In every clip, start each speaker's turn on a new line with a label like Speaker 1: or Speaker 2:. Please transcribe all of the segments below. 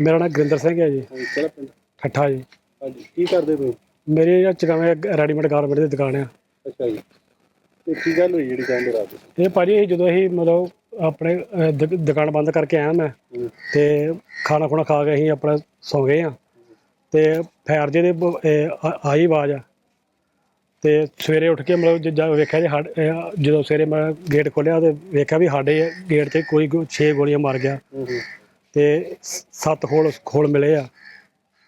Speaker 1: ਮੇਰਾ ਨਾਮ ਗੁਰਿੰਦਰ ਸਿੰਘ ਹੈ ਜੀ।
Speaker 2: ਹਾਂਜੀ ਕਿਹੜਾ ਪਿੰਡ?
Speaker 1: ਠੱਠਾ ਜੀ।
Speaker 2: ਹਾਂਜੀ ਕੀ ਕਰਦੇ ਤੁਸੀਂ?
Speaker 1: ਮੇਰੀ ਇਹ ਚਗਾਵੇਂ ਰੈਡੀਮੇਡ ਗਾਰਮੈਂਟ ਦੀ ਦੁਕਾਨ ਆ।
Speaker 2: ਅੱਛਾ ਜੀ। ਤੇ ਕੀ ਗੱਲ ਹੋਈ ਜਿਹੜੀ ਕਹਿੰਦੇ ਰਾਤ
Speaker 1: ਇਹ ਭਾਜੀ ਅਸੀਂ ਜਦੋਂ ਅਸੀਂ ਮਤਲਬ ਆਪਣੇ ਅਹ, ਦੁਕਾਨ ਬੰਦ ਕਰਕੇ ਆਇਆ ਮੈਂ
Speaker 2: ਹੂੰ।
Speaker 1: ਤੇ ਖਾਣਾ ਖੁਣਾ ਖਾ ਕੇ ਅਸੀਂ ਆਪਣਾ ਸੌ ਗਏ ਆ ਤੇ ਫੈਰ ਜੇ ਦੇ ਬ- ਇਹ ਆ- ਆਈ ਆਵਾਜ਼ ਆ। ਤੇ ਸਵੇਰੇ ਉੱਠ ਕੇ ਮਤਲਬ ਜਿੱਦਾਂ ਵੇਖਿਆ ਜੀ ਸਾਡੇ- ਇਹ ਜਦੋਂ ਸਵੇਰੇ ਮੈਂ ਗੇਟ ਖੋਲ੍ਹਿਆ ਤੇ ਵੇਖਿਆ ਵੀ ਸਾਡੇ ਗੇਟ ਤੇ ਕੋਈ 6 ਗੋਲੀਆਂ ਮਾਰ ਗਿਆ।
Speaker 2: ਹੂੰ ਹੂੰ।
Speaker 1: ਤੇ ਸੱਤ ਖੋਲ ਖੋਲ ਮਿਲੇ ਆ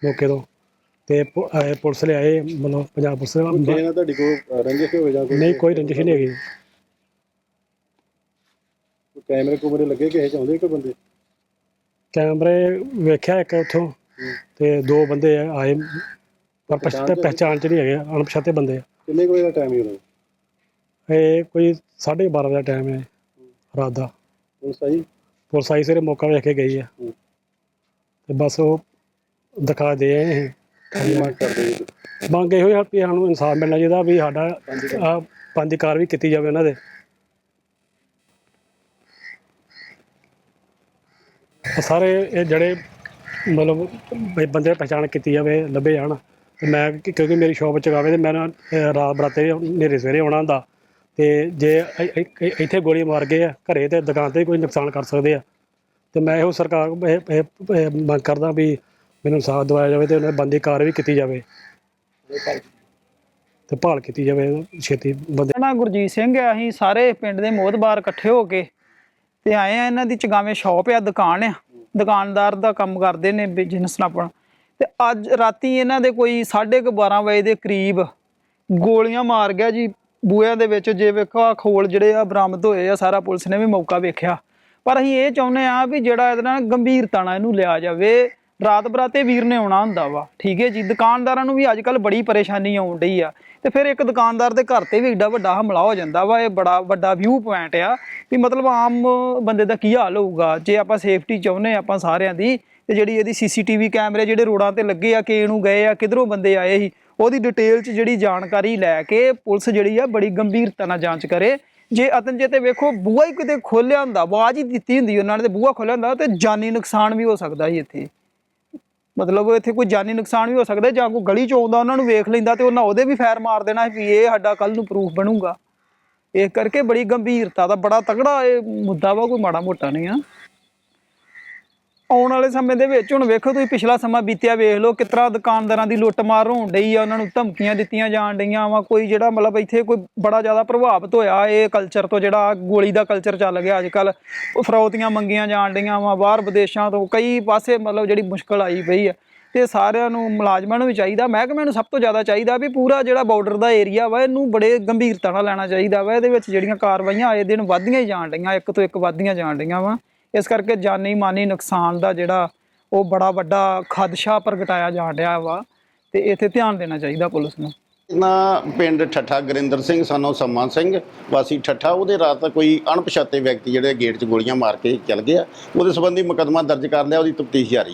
Speaker 1: ਮੌਕੇ ਤੋਂ। ਤੇ ਪੁ- ਅਹ ਪੁਲਿਸ ਲਿਆਏ ਮਤਲਬ ਪੰਜਾਬ ਪੁਲਿਸ
Speaker 2: ਕਿਸੇ ਨਾਲ ਤੁਹਾਡੀ ਕੋਈ ਰੰਜਿਸ਼ ਹੋਵੇ ਜਾਂ ਕੋਈ
Speaker 1: ਨਹੀਂ ਕੋਈ ਰੰਜਿਸ਼ ਨਹੀਂ ਹੈਗੀ।
Speaker 2: ਕੋਈ ਕੈਮਰੇ ਕੁਮਰੇ ਲੱਗੇ ਕਿਸੇ ਚ? ਆਉਂਦੇ ਕੋਈ ਬੰਦੇ?
Speaker 1: ਕੈਮਰੇ ਵੇਖਿਆ ਇੱਕ ਉੱਥੋਂ ਤੇ ਦੋ ਬੰਦੇ ਆ- ਆਏ ਪਰ
Speaker 2: ਪਛਾਣ
Speaker 1: ਪਛ-
Speaker 2: ਚ-
Speaker 1: ਪਹਿਚਾਣ ਚ ਨਹੀਂ ਹੈਗੇ ਅਣਪਛਾਤੇ ਬੰਦੇ ਆ।
Speaker 2: ਕਿੰਨੇ ਕੁ ਵਜੇ ਦਾ ਟਾਈਮ ਹੀ ਹੋਣਾ
Speaker 1: ਇਹ ਕੋਈ 12:30 ਦਾ ਟਾਈਮ ਹੈ ਰਾਤ ਦਾ।
Speaker 2: ਪੁਲਿਸ ਆਈ?
Speaker 1: ਪੁਲਿਸ ਆਈ ਸਿਰੇ ਮੌਕਾ ਵੇਖ ਕੇ ਗਈ ਆ।
Speaker 2: ਹੂੰ।
Speaker 1: ਤੇ ਬਸ ਉਹ ਦਿਖਾ ਦੇ ਆਏ ਇਹ
Speaker 2: ਕੀ ਮੰਗ ਕਰਦੇ ਜੀ
Speaker 1: ਮੰਗ ਇਹੋ ਹੀ ਆ ਵੀ ਸਾਨੂੰ ਇਨਸਾਫ ਮਿਲਣਾ ਚਾਹੀਦਾ ਵੀ ਸਾਡਾ ਆਹ ਪੰਜ ਦੀ ਕਾਰਵਾਈ ਕੀਤੀ ਜਾਵੇ ਉਹਨਾਂ ਦੇ। ਸਾਰੇ ਇਹ ਜਿਹੜੇ ਮਤਲਬ ਵੀ ਬੰਦੇ ਪਛਾਣ ਕੀਤੀ ਜਾਵੇ ਲੱਭੇ ਜਾਣ। ਤੇ ਮੈਂ ਕਿ- ਕਿਉਂਕਿ ਮੇਰੀ ਸ਼ੌਪ ਚਗਾਵੇ ਤੇ ਮੈਂ ਨਾ, ਅਹ, ਰਾਤ ਬਰਾਤੇ ਨੇਰੇ ਸਵੇਰੇ ਆਉਣਾ ਹੁੰਦਾ। ਤੇ ਜੇ ਇ- ਇ- ਇ- ਇੱਥੇ ਗੋਲੀ ਮਾਰ ਗਏ ਆ, ਘਰੇ ਤੇ ਦੁਕਾਨ ਤੇ ਵੀ ਕੋਈ ਨੁਕਸਾਨ ਕਰ ਸਕਦੇ ਆ। ਤੇ ਮੈਂ ਇਹੋ ਸਰਕਾਰ ਕੋਲ ਇਹ- ਇਹ- ਇਹ ਮੰਗ ਕਰਦਾ ਵੀ ਮੈਨੂੰ ਇਨਸਾਫ ਦਿਵਾਇਆ ਜਾਵੇ ਤੇ ਉਹਨਾਂ ਦੀ ਬੰਦੀ ਕਾਰਵਾਈ ਕੀਤੀ ਜਾਵੇ। ਤੇ ਭਾਲ ਕੀਤੀ ਜਾਵੇ, ਛੇਤੀ ਬੰਦੇ
Speaker 3: ਮੇਰਾ ਨਾਂ ਗੁਰਜੀਤ ਸਿੰਘ ਆ, ਅਸੀਂ ਸਾਰੇ ਪਿੰਡ ਦੇ ਮੋਹਤਬਾਰ ਇਕੱਠੇ ਹੋ ਕੇ ਤੇ ਆਏ ਆ, ਇਹਨਾਂ ਦੀ ਚਗਾਵੇਂ ਸ਼ਾਪ ਆ, ਦੁਕਾਨ ਆ। ਦੁਕਾਨਦਾਰ ਦਾ ਕੰਮ ਕਰਦੇ ਨੇ ਬਿਜ਼ਨਸ ਨਾਲ ਆਪਣਾ। ਤੇ ਅੱਜ ਰਾਤੀ ਇਹਨਾਂ ਦੇ ਕੋਈ 12:30 ਵਜੇ ਦੇ ਕਰੀਬ ਗੋਲੀਆਂ ਮਾਰ ਗਿਆ ਜੀ ਬੂਹਿਆਂ ਦੇ ਵਿੱਚ ਜੇ ਵੇਖੋ ਆਹ ਖੋਲ ਜਿਹੜੇ ਆ ਬਰਾਮਦ ਹੋਏ ਆ, ਸਾਰਾ ਪੁਲਿਸ ਨੇ ਵੀ ਮੌਕਾ ਵੇਖਿਆ। ਪਰ ਅਸੀਂ ਇਹ ਚਾਹੁੰਦੇ ਆ ਵੀ ਜਿਹੜਾ ਇਹਦੇ ਨਾਲ ਗੰਭੀਰਤਾ ਨਾਲ ਇਹਨੂੰ ਲਿਆ ਜਾਵੇ, ਰਾਤ ਬਰਾਤੇ ਵੀਰ ਨੇ ਆਉਣਾ ਹੁੰਦਾ ਵਾ, ਠੀਕ ਹੈ ਜੀ? ਦੁਕਾਨਦਾਰਾਂ ਨੂੰ ਵੀ ਅੱਜ ਕੱਲ ਬੜੀ ਪਰੇਸ਼ਾਨੀ ਆਉਣ ਡਈ ਆ। ਤੇ ਫਿਰ ਇੱਕ ਦੁਕਾਨਦਾਰ ਦੇ ਘਰ ਤੇ ਵੀ ਏਡਾ ਵੱਡਾ ਹਮਲਾ ਹੋ ਜਾਂਦਾ ਵਾ, ਇਹ ਬੜਾ ਵੱਡਾ ਵਿਊ ਪੁਆਇੰਟ ਆ ਵੀ ਮਤਲਬ ਆਮ ਬੰਦੇ ਦਾ ਕੀ ਹਾਲ ਹੋਊਗਾ? ਜੇ ਆਪਾਂ ਸੇਫਟੀ ਚਾਹੁੰਦੇ ਆ ਆਪਾਂ ਸਾਰਿਆਂ ਦੀ, ਤੇ ਜਿਹੜੀ ਇਹਦੀ ਸੀਸੀਟੀਵੀ ਕੈਮਰੇ ਜਿਹੜੇ ਰੋਡਾਂ ਤੇ ਲੱਗੇ ਆ ਕਿ ਨੂੰ ਗਏ ਆ, ਕਿਧਰੋਂ ਬੰਦੇ ਆਏ ਸੀ ਉਹਦੀ ਡਿਟੇਲ 'ਚ ਜਿਹੜੀ ਜਾਣਕਾਰੀ ਲੈ ਕੇ ਪੁਲਿਸ ਜਿਹੜੀ ਆ ਬੜੀ ਗੰਭੀਰਤਾ ਨਾਲ ਜਾਂਚ ਕਰੇ। ਜੇ ਅਤਨਜੇ ਤੇ ਵੇਖੋ ਬੂਹਾ ਹੀ ਕਿਤੇ ਖੋਲਿਆ ਹੁੰਦਾ, ਆਵਾਜ਼ ਹੀ ਦਿੱਤੀ ਹੁੰਦੀ ਉਹਨਾਂ ਨੇ ਤੇ ਬੂਹਾ ਖੋਲਿਆ ਹੁੰਦਾ ਤੇ ਜਾਨੀ ਨੁਕਸਾਨ ਵੀ ਹੋ ਸਕਦਾ ਸੀ ਇੱਥੇ। ਮਤਲਬ ਇੱਥੇ ਕੋਈ ਜਾਨੀ ਨੁਕਸਾਨ ਵੀ ਹੋ ਸਕਦਾ ਜਾਂ ਕੋਈ ਗਲੀ ਚ ਆਉਂਦਾ, ਉਹਨਾਂ ਨੂੰ ਵੇਖ ਲੈਂਦਾ ਤੇ ਉਹਨਾਂ ਉਹਦੇ ਵੀ ਫੈਰ ਮਾਰ ਦੇਣਾ ਵੀ ਇਹ ਸਾਡਾ ਕੱਲ ਨੂੰ ਪ੍ਰੂਫ ਬਣੂਗਾ। ਇਸ ਕਰਕੇ ਬੜੀ ਗੰਭੀਰਤਾ ਦਾ ਬੜਾ ਤਗੜਾ ਇਹ ਮੁੱਦਾ ਵਾ, ਕੋਈ ਮਾੜਾ ਮੋਟਾ ਨਹੀਂ ਆ। ਆਉਣ ਵਾਲੇ ਸਮੇਂ ਦੇ ਵਿੱਚ ਹੁਣ ਵੇਖੋ ਤੁਸੀਂ ਪਿਛਲਾ ਸਮਾਂ ਬੀਤਿਆ, ਵੇਖ ਲਓ ਕਿਸ ਤਰ੍ਹਾਂ ਦੁਕਾਨਦਾਰਾਂ ਦੀ ਲੁੱਟਮਾਰ ਹੋਣ ਡਈ ਆ, ਉਹਨਾਂ ਨੂੰ ਧਮਕੀਆਂ ਦਿੱਤੀਆਂ ਜਾਣ ਡਈਆਂ ਵਾ, ਕੋਈ ਜਿਹੜਾ ਮਤਲਬ ਇੱਥੇ ਕੋਈ ਬੜਾ ਜ਼ਿਆਦਾ ਪ੍ਰਭਾਵਿਤ ਹੋਇਆ, ਇਹ ਕਲਚਰ ਤੋਂ ਜਿਹੜਾ ਗੋਲੀ ਦਾ ਕਲਚਰ ਚੱਲ ਗਿਆ ਅੱਜ ਕੱਲ ਫਰੌਤੀਆਂ ਮੰਗੀਆਂ ਜਾਣ ਡਈਆਂ ਵਾ, ਬਾਹਰ ਵਿਦੇਸ਼ਾਂ ਤੋਂ, ਕਈ ਪਾਸੇ ਮਤਲਬ ਜਿਹੜੀ ਮੁਸ਼ਕਲ ਆਈ ਪਈ ਆ, ਤੇ ਸਾਰਿਆਂ ਨੂੰ ਮੁਲਾਜ਼ਮਾਂ ਨੂੰ ਵੀ ਚਾਹੀਦਾ, ਮਹਿਕਮੇ ਨੂੰ ਸਭ ਤੋਂ ਜ਼ਿਆਦਾ ਚਾਹੀਦਾ ਵੀ ਪੂਰਾ ਜਿਹੜਾ ਬਾਰਡਰ ਦਾ ਏਰੀਆ ਵਾ, ਇਹਨੂੰ ਬੜੇ ਗੰਭੀਰਤਾ ਨਾਲ ਲੈਣਾ ਚਾਹੀਦਾ ਵਾ, ਇਹਦੇ ਵਿੱਚ ਜਿਹੜੀਆਂ ਕਾਰਵਾਈਆਂ ਆਏ ਦਿਨ ਵੱਧਦੀਆਂ ਹੀ ਜਾਣ ਡਈਆਂ, ਇੱਕ ਤੋਂ ਇੱਕ ਵੱਧਦੀਆਂ ਜਾਣ ਡਈਆਂ ਵਾ। ਇਸ ਕਰਕੇ ਜਾਨੀ ਮਾਨੀ ਨੁਕਸਾਨ ਦਾ ਜਿਹੜਾ ਉਹ ਬੜਾ ਵੱਡਾ ਖਦਸ਼ਾ ਪ੍ਰਗਟਾਇਆ ਜਾ ਰਿਹਾ ਵਾ ਤੇ ਇੱਥੇ ਧਿਆਨ ਦੇਣਾ ਚਾਹੀਦਾ ਪੁਲਿਸ ਨੂੰ।
Speaker 4: ਨਾ ਪਿੰਡ ਠੱਠਾ ਗਰਿੰਦਰ ਸਿੰਘ, ਸਾਨੂੰ ਸੰਮਾ ਸਿੰਘ, ਵਾਸੀ ਠੱਠਾ, ਉਹਦੇ ਰਾਤ ਕੋਈ ਅਣਪਛਾਤੇ ਵਿਅਕਤੀ ਜਿਹੜੇ ਗੇਟ 'ਚ ਗੋਲੀਆਂ ਮਾਰ ਕੇ ਚਲ ਗਏ ਆ, ਉਹਦੇ ਸੰਬੰਧੀ ਮੁਕੱਦਮਾ ਦਰਜ ਕਰ ਲਿਆ, ਉਹਦੀ ਤਫਤੀਸ਼ ਜਾਰੀ ਹੈ